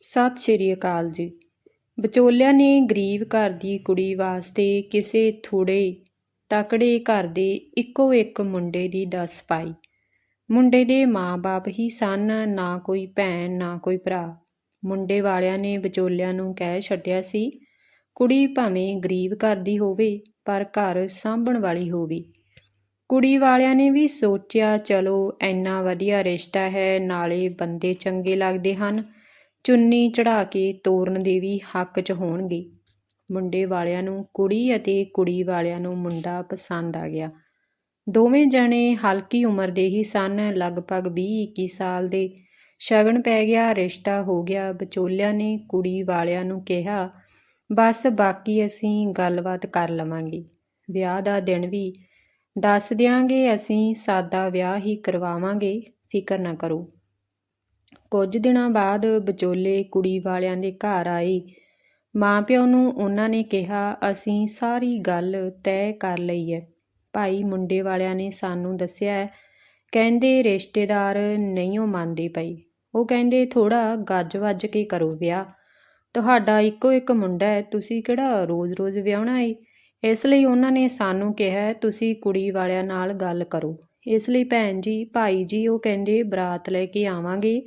ਸਤਿ ਸ਼੍ਰੀ ਅਕਾਲ ਜੀ। ਵਿਚੋਲਿਆਂ ਨੇ ਗਰੀਬ ਘਰ ਦੀ ਕੁੜੀ ਵਾਸਤੇ ਕਿਸੇ ਥੋੜੇ ਤਕੜੇ ਘਰ ਦੇ ਇੱਕੋ ਇੱਕ ਮੁੰਡੇ ਦੀ ਦੱਸ ਪਾਈ। ਮੁੰਡੇ ਦੇ ਮਾਂ-ਬਾਪ ਹੀ ਸਨ, ਨਾ ਕੋਈ ਭੈਣ, ਨਾ ਕੋਈ ਭਰਾ। ਮੁੰਡੇ ਵਾਲਿਆਂ ਨੇ ਵਿਚੋਲਿਆਂ ਨੂੰ ਕਹਿ ਛੱਡਿਆ ਸੀ, ਕੁੜੀ ਭਾਵੇਂ ਗਰੀਬ ਘਰ ਦੀ ਹੋਵੇ, ਪਰ ਘਰ ਸਾਂਭਣ ਵਾਲੀ ਹੋਵੇ। ਕੁੜੀ ਵਾਲਿਆਂ ਨੇ ਵੀ ਸੋਚਿਆ, ਚਲੋ, ਇੰਨਾ ਵਧੀਆ ਰਿਸ਼ਤਾ ਹੈ, ਨਾਲੇ ਬੰਦੇ ਚੰਗੇ ਲੱਗਦੇ ਹਨ। ਚੁੰਨੀ ਚੜਾ ਕੇ ਤੋਰਨ ਦੇ ਵੀ ਹੱਕ 'ਚ ਹੋਣਗੇ। ਮੁੰਡੇ ਵਾਲਿਆਂ ਨੂੰ ਕੁੜੀ ਅਤੇ ਕੁੜੀ ਵਾਲਿਆਂ ਨੂੰ ਮੁੰਡਾ ਪਸੰਦ ਆ ਗਿਆ। ਦੋਵੇਂ ਜਣੇ ਹਲਕੀ ਉਮਰ ਦੇ ਹੀ ਸਨ, ਲਗਭਗ 20-21 ਸਾਲ ਦੇ। ਸ਼ਗਨ ਪੈ ਗਿਆ, ਰਿਸ਼ਤਾ ਹੋ ਗਿਆ, ਵਿਚੋਲਿਆਂ ਨੇ ਕੁੜੀ ਵਾਲਿਆਂ ਨੂੰ ਕਿਹਾ, ਬਸ ਬਾਕੀ ਅਸੀਂ ਗੱਲਬਾਤ ਕਰ ਲਵਾਂਗੇ। ਵਿਆਹ ਦਾ ਦਿਨ ਵੀ ਦੱਸ ਦਿਆਂਗੇ, ਅਸੀਂ ਸਾਦਾ ਵਿਆਹ ਹੀ ਕਰਵਾਵਾਂਗੇ। ਫਿਕਰ ਨਾ ਕਰੋ। ਕੁਝ ਦਿਨਾਂ ਬਾਅਦ ਵਿਚੋਲੇ ਕੁੜੀ ਵਾਲਿਆਂ ਦੇ ਘਰ ਆਏ ਮਾਂ ਪਿਓ ਨੂੰ ਉਹਨਾਂ ਨੇ ਕਿਹਾ, ਅਸੀਂ ਸਾਰੀ ਗੱਲ ਤੈਅ ਕਰ ਲਈ ਹੈ ਭਾਈ ਮੁੰਡੇ ਵਾਲਿਆਂ ਨੇ ਸਾਨੂੰ ਦੱਸਿਆ ਕਹਿੰਦੇ ਰਿਸ਼ਤੇਦਾਰ ਨਹੀਂ ਉਹ ਮੰਨਦੇ ਪਈ ਉਹ ਕਹਿੰਦੇ ਥੋੜਾ ਗੱਜ ਵੱਜ ਕੇ ਕਰੋ ਵਿਆਹ। ਤੁਹਾਡਾ ਇੱਕੋ ਇੱਕ ਮੁੰਡਾ ਹੈ ਤੁਸੀਂ ਕਿਹੜਾ ਰੋਜ਼-ਰੋਜ਼ ਵਿਆਹਣਾ ਏ? ਇਸ ਲਈ ਉਹਨਾਂ ਨੇ ਸਾਨੂੰ ਕਿਹਾ, ਤੁਸੀਂ ਕੁੜੀ ਵਾਲਿਆਂ ਨਾਲ ਗੱਲ ਕਰੋ। ਇਸ ਲਈ ਭੈਣ ਜੀ, ਭਾਈ ਜੀ ਉਹ ਕਹਿੰਦੇ, ਬਰਾਤ ਲੈ ਕੇ ਆਵਾਂਗੇ।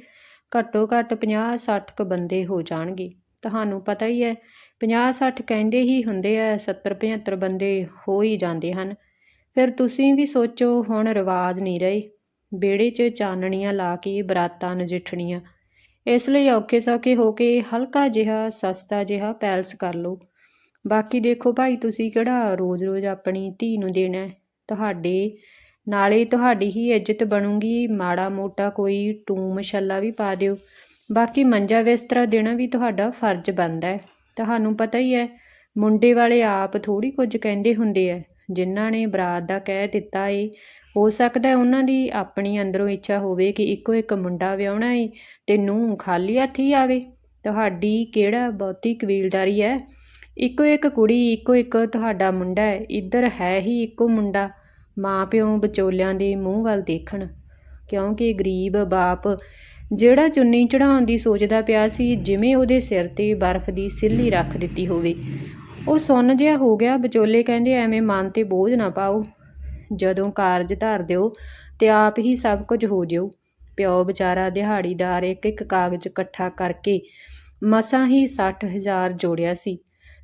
ਘੱਟੋ ਘੱਟ 50-60 ਕ ਬੰਦੇ ਹੋ ਜਾਣਗੇ। ਤੁਹਾਨੂੰ ਪਤਾ ਹੀ ਹੈ 50-60 ਕਹਿੰਦੇ ਹੀ ਹੁੰਦੇ ਆ 70-75 ਬੰਦੇ ਹੋ ਹੀ ਜਾਂਦੇ ਹਨ। ਫਿਰ ਤੁਸੀਂ ਵੀ ਸੋਚੋ, ਹੁਣ ਰਿਵਾਜ ਨਹੀਂ ਰਹੇ। ਵਿਹੜੇ 'ਚ ਚਾਨਣੀਆਂ ਲਾ ਕੇ ਬਰਾਤਾਂ ਨਜਿੱਠਣੀਆਂ। ਇਸ ਲਈ ਔਖੇ ਸੌਖੇ ਹੋ ਕੇ ਹਲਕਾ ਜਿਹਾ, ਸਸਤਾ ਜਿਹਾ ਪੈਲਸ ਕਰ ਲਓ। ਬਾਕੀ ਦੇਖੋ ਭਾਈ, ਤੁਸੀਂ ਕਿਹੜਾ ਰੋਜ਼-ਰੋਜ਼ ਆਪਣੀ ਧੀ ਨੂੰ ਦੇਣਾ ਤੁਹਾਡੇ ਨਾਲੇ ਤੁਹਾਡੀ ਹੀ ਇੱਜ਼ਤ ਬਣੂਗੀ, ਮਾੜਾ ਮੋਟਾ ਕੋਈ ਟੂ ਮਸ਼ੱਲਾ ਵੀ ਪਾ ਦਿਓ। ਬਾਕੀ ਮੰਜਾ ਬਿਸਤਰਾ ਦੇਣਾ ਵੀ ਤੁਹਾਡਾ ਫਰਜ਼ ਬਣਦਾ ਹੈ। ਤੁਹਾਨੂੰ ਪਤਾ ਹੀ ਹੈ, ਮੁੰਡੇ ਵਾਲੇ ਆਪ ਥੋੜੀ ਕੁਝ ਕਹਿੰਦੇ ਹੁੰਦੇ ਆ। ਜਿਨ੍ਹਾਂ ਨੇ ਬਰਾਤ ਦਾ ਕਹਿ ਦਿੱਤਾ ਏ, ਹੋ ਸਕਦਾ ਉਹਨਾਂ ਦੀ ਆਪਣੀ ਅੰਦਰੋਂ ਇੱਛਾ ਹੋਵੇ ਕਿ ਇੱਕੋ ਇੱਕ ਮੁੰਡਾ ਵਿਆਹਣਾ ਏ ਤੇ ਨੂੰ ਖਾਲੀ ਹੱਥ ਹੀ ਆਵੇ। ਤੁਹਾਡੀ ਕਿਹੜਾ ਬਹੁਤੀ ਕਬੀਲਦਾਰੀ ਹੈ? ਇੱਕੋ ਇੱਕ ਕੁੜੀ, ਇੱਕੋ ਇੱਕ ਤੁਹਾਡਾ ਮੁੰਡਾ ਹੈ, ਇੱਧਰ ਹੈ ਹੀ ਇੱਕੋ ਮੁੰਡਾ। ਮਾਂ ਪਿਓ ਵਿਚੋਲਿਆਂ ਦੇ ਮੂੰਹ ਵੱਲ ਦੇਖਣ, ਕਿਉਂਕਿ ਗਰੀਬ ਬਾਪ ਜਿਹੜਾ ਚੁੰਨੀ ਚੜਾਉਣ ਦੀ ਸੋਚਦਾ ਪਿਆ ਸੀ, ਜਿਵੇਂ ਉਹਦੇ ਸਿਰ ਤੇ ਬਰਫ਼ ਦੀ ਸਿੱਲੀ ਰੱਖ ਦਿੱਤੀ ਹੋਵੇ। ਉਹ ਸੁੰਨ ਜਿਹਾ ਹੋ ਗਿਆ, ਵਿਚੋਲੇ ਕਹਿੰਦੇ, ਐਵੇਂ ਮਨ ਤੇ ਬੋਝ ਨਾ ਪਾਓ। ਜਦੋਂ ਕਾਰਜ ਧਰ ਦਿਓ ਤੇ ਆਪ ਹੀ ਸਭ ਕੁਝ ਹੋ ਜਿਓ। ਪਿਓ ਵਿਚਾਰਾ ਦਿਹਾੜੀਦਾਰ ਇੱਕ ਇੱਕ ਕਾਗਜ਼ ਇਕੱਠਾ ਕਰਕੇ ਮਸਾਂ ਹੀ 60000 ਜੋੜਿਆ ਸੀ।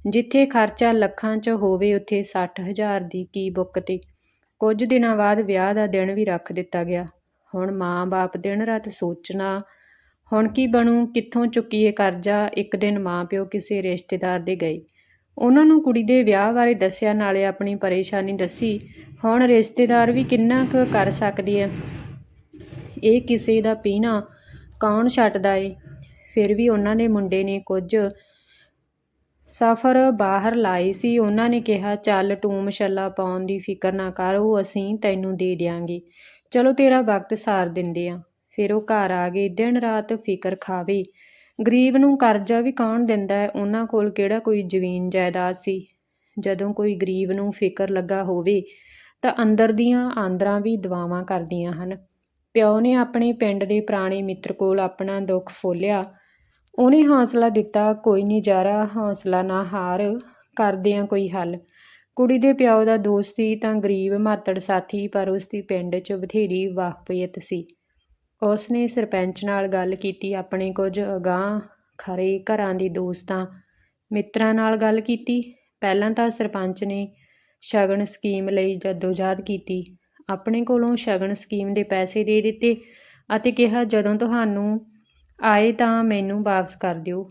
ਜਿੱਥੇ ਖਰਚਾ ਲੱਖਾਂ 'ਚ ਹੋਵੇ, ਉੱਥੇ 60000 ਦੀ ਕੀ ਬੁੱਕ ਤੇ। ਕੁਝ ਦਿਨਾਂ ਬਾਅਦ ਵਿਆਹ ਦਾ ਦਿਨ ਵੀ ਰੱਖ ਦਿੱਤਾ ਗਿਆ। ਹੁਣ ਮਾਂ-ਬਾਪ ਦਿਨ ਰਾਤ ਸੋਚਣਾ, ਹੁਣ ਕੀ ਬਣੂ, ਕਿੱਥੋਂ ਚੁੱਕੀਏ ਕਰਜ਼ਾ? ਇੱਕ ਦਿਨ ਮਾਂ-ਪਿਓ ਕਿਸੇ ਰਿਸ਼ਤੇਦਾਰ ਦੇ ਗਏ। ਉਹਨਾਂ ਨੂੰ ਕੁੜੀ ਦੇ ਵਿਆਹ ਬਾਰੇ ਦੱਸਿਆ, ਨਾਲੇ ਆਪਣੀ ਪਰੇਸ਼ਾਨੀ ਦੱਸੀ। ਹੁਣ ਰਿਸ਼ਤੇਦਾਰ ਵੀ ਕਿੰਨਾ ਕੁ ਕਰ ਸਕਦੀ ਹੈ ਇਹ ਕਿਸੇ ਦਾ ਪੀਣਾ ਕੌਣ ਛੱਡਦਾ ਏ? ਫਿਰ ਵੀ ਉਹਨਾਂ ਦੇ ਮੁੰਡੇ ਨੇ ਕੁਝ ਸਫ਼ਰ ਬਾਹਰ ਲਾਏ ਸੀ। ਉਹਨਾਂ ਨੇ ਕਿਹਾ, ਚੱਲ ਤੂੰ ਮਸ਼ੱਲਾ ਪਾਉਣ ਦੀ ਫਿਕਰ ਨਾ ਕਰ, ਉਹ ਅਸੀਂ ਤੈਨੂੰ ਦੇ ਦਿਆਂਗੇ। ਚਲੋ ਤੇਰਾ ਵਕਤ ਸਾਰ ਦਿੰਦੇ ਆ। ਫਿਰ ਉਹ ਘਰ ਆ ਗਏ। ਦਿਨ ਰਾਤ ਫਿਕਰ ਖਾਵੇ। ਗਰੀਬ ਨੂੰ ਕਰਜ਼ਾ ਵੀ ਕੌਣ ਦਿੰਦਾ ਹੈ? ਉਹਨਾਂ ਕੋਲ ਕਿਹੜਾ ਕੋਈ ਜ਼ਮੀਨ ਜਾਇਦਾਦ ਸੀ? ਜਦੋਂ ਕੋਈ ਗਰੀਬ ਨੂੰ ਫਿਕਰ ਲੱਗਾ ਹੋਵੇ, ਤਾਂ ਅੰਦਰ ਦੀਆਂ ਆਂਦਰਾਂ ਵੀ ਦੁਆਵਾਂ ਕਰਦੀਆਂ ਹਨ। ਪਿਓ ਨੇ ਆਪਣੇ ਪਿੰਡ ਦੇ ਪੁਰਾਣੇ ਮਿੱਤਰ ਕੋਲ ਆਪਣਾ ਦੁੱਖ ਫੋਲਿਆ। ਉਹਨੇ ਹੌਸਲਾ ਦਿੱਤਾ, ਕੋਈ ਨਹੀਂ ਜਾਰਾ, ਹੌਸਲਾ ਨਾ ਹਾਰ, ਕਰਦੇ ਆ ਕੋਈ ਹੱਲ। ਕੁੜੀ ਦੇ ਪਿਓ ਦਾ ਦੋਸਤ ਸੀ ਤਾਂ ਗਰੀਬ ਮਾਤੜ ਸਾਥੀ, ਪਰ ਉਸ ਦੀ ਪਿੰਡ 'ਚ ਬਥੇਰੀ ਵਾਹਪੀਅਤ ਸੀ। ਉਸ ਨੇ ਸਰਪੰਚ ਨਾਲ ਗੱਲ ਕੀਤੀ, ਆਪਣੇ ਕੁਝ ਅਗਾਂਹ ਖਰੇ ਘਰਾਂ ਦੇ ਦੋਸਤਾਂ ਮਿੱਤਰਾਂ ਨਾਲ ਗੱਲ ਕੀਤੀ। ਪਹਿਲਾਂ ਤਾਂ ਸਰਪੰਚ ਨੇ ਸ਼ਗਨ ਸਕੀਮ ਲਈ ਜਦੋਜਹਿਦ ਕੀਤੀ। ਆਪਣੇ ਕੋਲੋਂ ਸ਼ਗਨ ਸਕੀਮ ਦੇ ਪੈਸੇ ਦੇ ਦਿੱਤੇ ਅਤੇ ਕਿਹਾ, ਜਦੋਂ ਤੁਹਾਨੂੰ ਆਏ ਤਾਂ ਮੈਨੂੰ ਵਾਪਸ ਕਰ ਦਿਓ।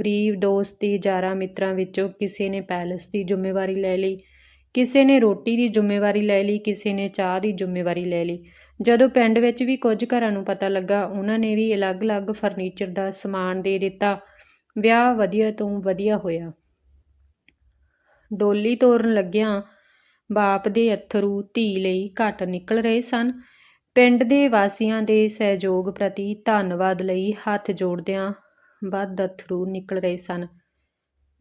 ਗਰੀਬ ਦੋਸਤ ਤੇ ਯਾਰਾਂ ਮਿੱਤਰਾਂ ਵਿੱਚੋਂ ਕਿਸੇ ਨੇ ਪੈਲਸ ਦੀ ਜ਼ਿੰਮੇਵਾਰੀ ਲੈ ਲਈ, ਕਿਸੇ ਨੇ ਰੋਟੀ ਦੀ ਜ਼ਿੰਮੇਵਾਰੀ ਲੈ ਲਈ, ਕਿਸੇ ਨੇ ਚਾਹ ਦੀ ਜ਼ਿੰਮੇਵਾਰੀ ਲੈ ਲਈ। ਜਦੋਂ ਪਿੰਡ ਵਿੱਚ ਵੀ ਕੁਝ ਘਰਾਂ ਨੂੰ ਪਤਾ ਲੱਗਾ, ਉਹਨਾਂ ਨੇ ਵੀ ਅਲੱਗ-ਅਲੱਗ ਫਰਨੀਚਰ ਦਾ ਸਮਾਨ ਦੇ ਦਿੱਤਾ। ਵਿਆਹ ਵਧੀਆ ਤੋਂ ਵਧੀਆ ਹੋਇਆ। ਡੋਲੀ ਤੋਰਨ ਲੱਗਿਆਂ ਬਾਪ ਦੇ ਅਥਰੂ ਧੀ ਲਈ ਘੱਟ ਨਿਕਲ ਰਹੇ ਸਨ। ਪਿੰਡ ਦੇ ਵਾਸੀਆਂ ਦੇ ਸਹਿਯੋਗ ਪ੍ਰਤੀ ਧੰਨਵਾਦ ਲਈ ਹੱਥ ਜੋੜਦਿਆਂ ਵੱਧ ਅੱਥਰੂ ਨਿਕਲ ਰਹੇ ਸਨ।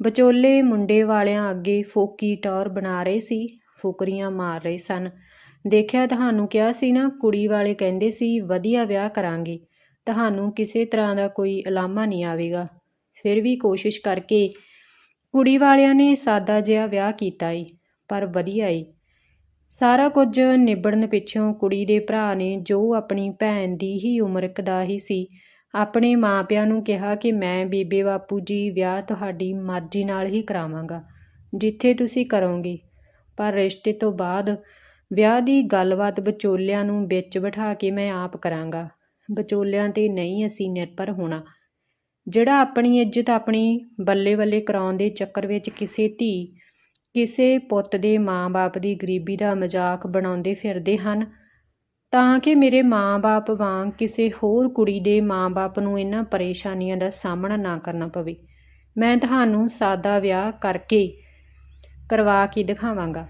ਵਿਚੋਲੇ ਮੁੰਡੇ ਵਾਲਿਆਂ ਅੱਗੇ ਫੋਕੀ ਟੌਰ ਬਣਾ ਰਹੇ ਸੀ, ਫੁਕਰੀਆਂ ਮਾਰ ਰਹੇ ਸਨ। ਦੇਖਿਆ ਤੁਹਾਨੂੰ ਕਿਹਾ ਸੀ ਨਾ, ਕੁੜੀ ਵਾਲੇ ਕਹਿੰਦੇ ਸੀ, ਵਧੀਆ ਵਿਆਹ ਕਰਾਂਗੇ। ਤੁਹਾਨੂੰ ਕਿਸੇ ਤਰ੍ਹਾਂ ਦਾ ਕੋਈ ਇਲਾਮਾ ਨਹੀਂ ਆਵੇਗਾ। ਫਿਰ ਵੀ ਕੋਸ਼ਿਸ਼ ਕਰਕੇ ਕੁੜੀ ਵਾਲਿਆਂ ਨੇ ਸਾਦਾ ਜਿਹਾ ਵਿਆਹ ਕੀਤਾ ਏ ਪਰ ਵਧੀਆ ਏ ਸਾਰਾ ਕੁਝ ਨਿਬੜਨ ਪਿੱਛੋਂ ਕੁੜੀ ਦੇ ਭਰਾ ਨੇ ਜੋ ਆਪਣੀ ਭੈਣ ਦੀ ਹੀ ਉਮਰ ਦਾ ਹੀ ਸੀ, ਆਪਣੇ ਮਾਪਿਆਂ ਨੂੰ ਕਿਹਾ ਕਿ ਮੈਂ ਬੀਬੇ ਬਾਪੂ ਜੀ ਵਿਆਹ ਤੁਹਾਡੀ ਮਰਜ਼ੀ ਨਾਲ ਹੀ ਕਰਾਵਾਂਗਾ, ਜਿੱਥੇ ਤੁਸੀਂ ਕਰੋਗੇ। ਪਰ ਰਿਸ਼ਤੇ ਤੋਂ ਬਾਅਦ ਵਿਆਹ ਦੀ ਗੱਲਬਾਤ ਵਿਚੋਲਿਆਂ ਨੂੰ ਵਿੱਚ ਬਿਠਾ ਕੇ ਮੈਂ ਆਪ ਕਰਾਂਗਾ। ਵਿਚੋਲਿਆਂ ਤੇ ਨਹੀਂ ਅਸੀਂ ਨਿਰਭਰ ਹੋਣਾ। ਜਿਹੜਾ ਆਪਣੀ ਇੱਜ਼ਤ ਆਪਣੀ ਬੱਲੇ ਬੱਲੇ ਕਰਾਉਣ ਦੇ ਚੱਕਰ ਵਿੱਚ ਕਿਸੇ ਧੀ ਕਿਸੇ ਪੁੱਤ ਦੇ ਮਾਂ-ਬਾਪ ਦੀ ਗਰੀਬੀ ਦਾ ਮਜ਼ਾਕ ਬਣਾਉਂਦੇ ਫਿਰਦੇ ਹਨ, ਤਾਂ ਕਿ ਮੇਰੇ ਮਾਂ-ਬਾਪ ਵਾਂਗ ਕਿਸੇ ਹੋਰ ਕੁੜੀ ਦੇ ਮਾਂ-ਬਾਪ ਨੂੰ ਇਹਨਾਂ ਪਰੇਸ਼ਾਨੀਆਂ ਦਾ ਸਾਹਮਣਾ ਨਾ ਕਰਨਾ ਪਵੇ। ਮੈਂ ਤੁਹਾਨੂੰ ਸਾਦਾ ਵਿਆਹ ਕਰਕੇ ਕਰਵਾ ਕੇ ਦਿਖਾਵਾਂਗਾ।